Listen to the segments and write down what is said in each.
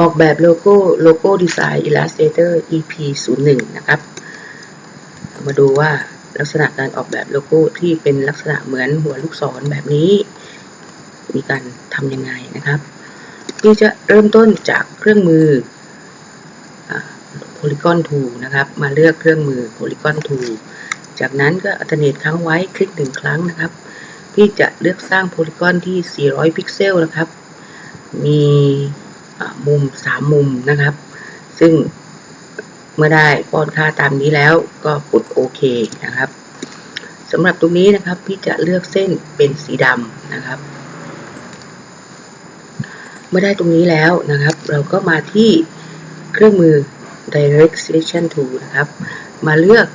ออกแบบโลโก้โลโก้ดีไซน์ Illustrator EP 0 1นะครับ มาดูว่าลักษณะการออกแบบโลโก้ที่เป็นลักษณะเหมือนหัวลูกศรแบบนี้ มีการทำยังไงนะครับพี่จะเริ่มต้นจากเครื่องมือ Polygon Tool นะครับ มาเลือกเครื่องมือ Polygon Tool จากนั้นก็อัลเทอร์เนทค้างไว้คลิกหนึ่งครั้งนะครับ พี่จะเลือกสร้างโพลีกอนที่ 400 พิกเซลนะครับ มี มุม3มุมนะครับ ซึ่งเมื่อได้ป้อนค่าตามนี้แล้วก็กดโอเคนะครับสำหรับตรงนี้นะครับ พี่จะเลือกเส้นเป็นสีดำนะครับ เมื่อได้ตรงนี้แล้วนะครับ เราก็มาที่เครื่องมือ direct selection tool นะครับ มาเลือก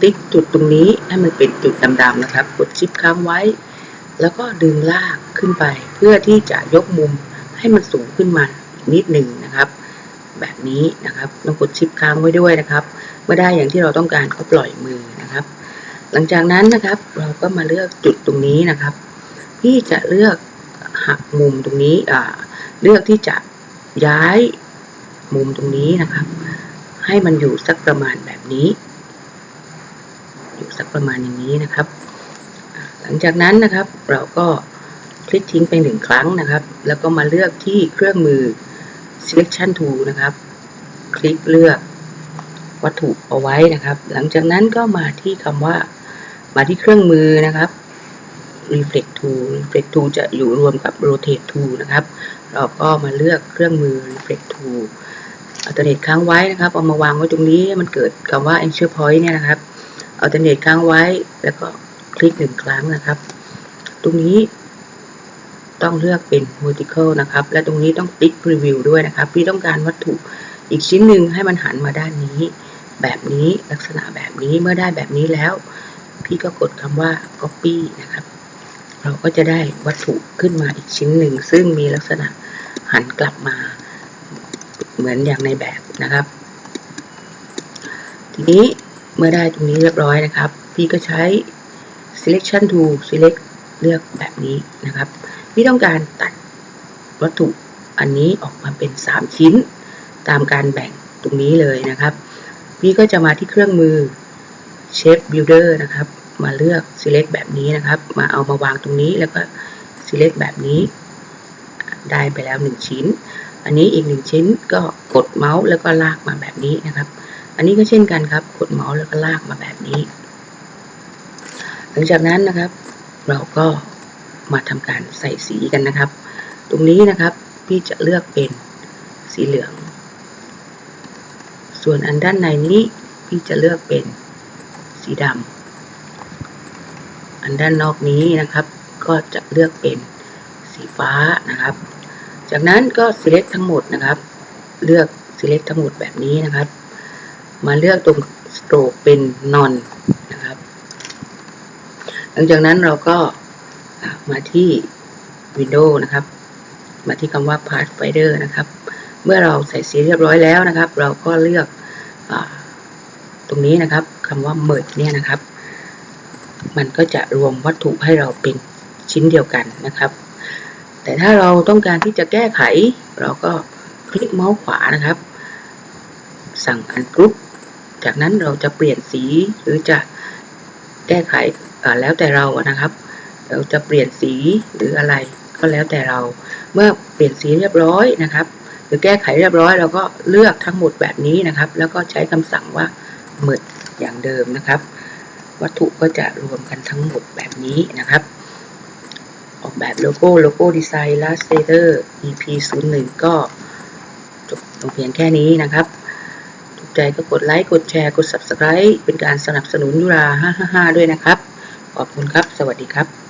ติ๊กจุดตรงนี้ให้มันเป็นจุดดำๆนะครับ กดชิปค้างไว้ แล้วก็ดึงลากขึ้นไป เพื่อที่จะยกมุมให้มันสูงขึ้นมา นิดหนึ่งนะครับ แบบนี้นะครับต้องกดชิปค้างไว้ด้วยนะครับ เมื่อได้อย่างที่เราต้องการก็ปล่อยมือนะครับ หลังจากนั้นนะครับเราก็มาเลือกจุดตรงนี้นะครับ พี่จะเลือกหักมุมตรงนี้อ่าเลือกที่จะย้ายมุมตรงนี้นะครับ ให้มันอยู่สักประมาณแบบนี้ อยู่สักประมาณอย่างนี้นะครับ หลังจากนั้นนะครับเราก็คลิกทิ้งไปหนึ่งครั้งนะครับ แล้วก็มาเลือกที่เครื่องมือ selection tool นะครับ คลิกเลือกวัตถุเอาไว้นะครับ หลังจากนั้นก็มาที่คำว่ามาที่เครื่องมือนะครับ reflect tool reflect tool จะอยู่รวมกับ rotate tool นะครับ เราก็มาเลือกเครื่องมือ reflect tool อัลเนทค้างไว้นะครับ เอามาวางไว้ตรงนี้มันเกิดคำว่า anchor point เนี่ยนะครับอัลเนทค้างไว้แล้วก็คลิกหนึ่งครั้งนะครับ ตรงนี้ ต้องเลือกเป็น vertical นะครับ และตรงนี้ต้องติ๊ก preview ด้วยนะครับ พี่ต้องการวัตถุอีกชิ้นหนึ่งให้มันหันมาด้านนี้ แบบนี้ลักษณะแบบนี้เมื่อได้แบบนี้แล้ว พี่ก็กดคำว่า copy นะครับ เราก็จะได้วัตถุขึ้นมาอีกชิ้นหนึ่ง ซึ่งมีลักษณะหันกลับมาเหมือนอย่างในแบบนะครับ ทีนี้เมื่อได้ตรงนี้เรียบร้อยนะครับ พี่ก็ใช้ selection tool select เลือกแบบนี้นะครับ พี่ต้องการตัดวัตถุอันนี้ออกมาเป็น 3 ชิ้น ตามการแบ่งตรงนี้เลยนะครับ พี่ก็จะมาที่เครื่องมือ shape builder นะครับ มาเลือก select แบบนี้นะครับ มาเอามาวางตรงนี้แล้วก็ select แบบนี้ ได้ไปแล้ว 1 ชิ้น อันนี้อีก 1 ชิ้นก็กดเมาส์แล้วก็ลากมาแบบนี้นะครับ อันนี้ก็เช่นกันครับ กดเมาส์แล้วก็ลากมาแบบนี้ หลังจากนั้นนะครับ เราก็ มาทำการใส่สีกันนะครับ ตรงนี้นะครับพี่จะเลือกเป็นสีเหลือง ส่วนอันด้านในนี้พี่จะเลือกเป็นสีดำอันด้านนอกนี้นะครับ ก็จะเลือกเป็นสีฟ้านะครับ จากนั้นก็ select ทั้งหมดนะครับ เลือก select ทั้งหมดแบบนี้นะครับ มาเลือกตรง stroke เป็น non นะครับ หลังจากนั้นเราก็ มาที่ Windows นะครับ มาที่คำว่า Pathfinder นะครับ เมื่อเราใส่สีเรียบร้อยแล้วนะครับ เราก็เลือกอตรงนี้นะครับคำว่า merge เนี่ยนะครับ มันก็จะรวมวัตถุให้เราเป็นชิ้นเดียวกันนะครับ แต่ถ้าเราต้องการที่จะแก้ไข เราก็คลิกเมาส์ขวานะครับ สั่ง ungroup จากนั้นเราจะเปลี่ยนสีหรือจะแก้ไขแล้วแต่เรานะครับ เราจะเปลี่ยนสีหรืออะไรก็แล้วแต่เรา เมื่อเปลี่ยนสีเรียบร้อยนะครับ หรือแก้ไขเรียบร้อยเราก็เลือกทั้งหมดแบบนี้นะครับ แล้วก็ใช้คำสั่งว่า merge อย่างเดิมนะครับ วัตถุก็จะรวมกันทั้งหมดแบบนี้นะครับ ออกแบบโลโก้โลโก้ดีไซน์ Illustrator EP 0 1ก็จบลงเพียงแค่นี้นะครับถูกใจก็กดไลค์กดแชร์กด Subscribe เป็นการสนับสนุนยุรา555 ด้วยนะครับ ขอบคุณครับ สวัสดีครับ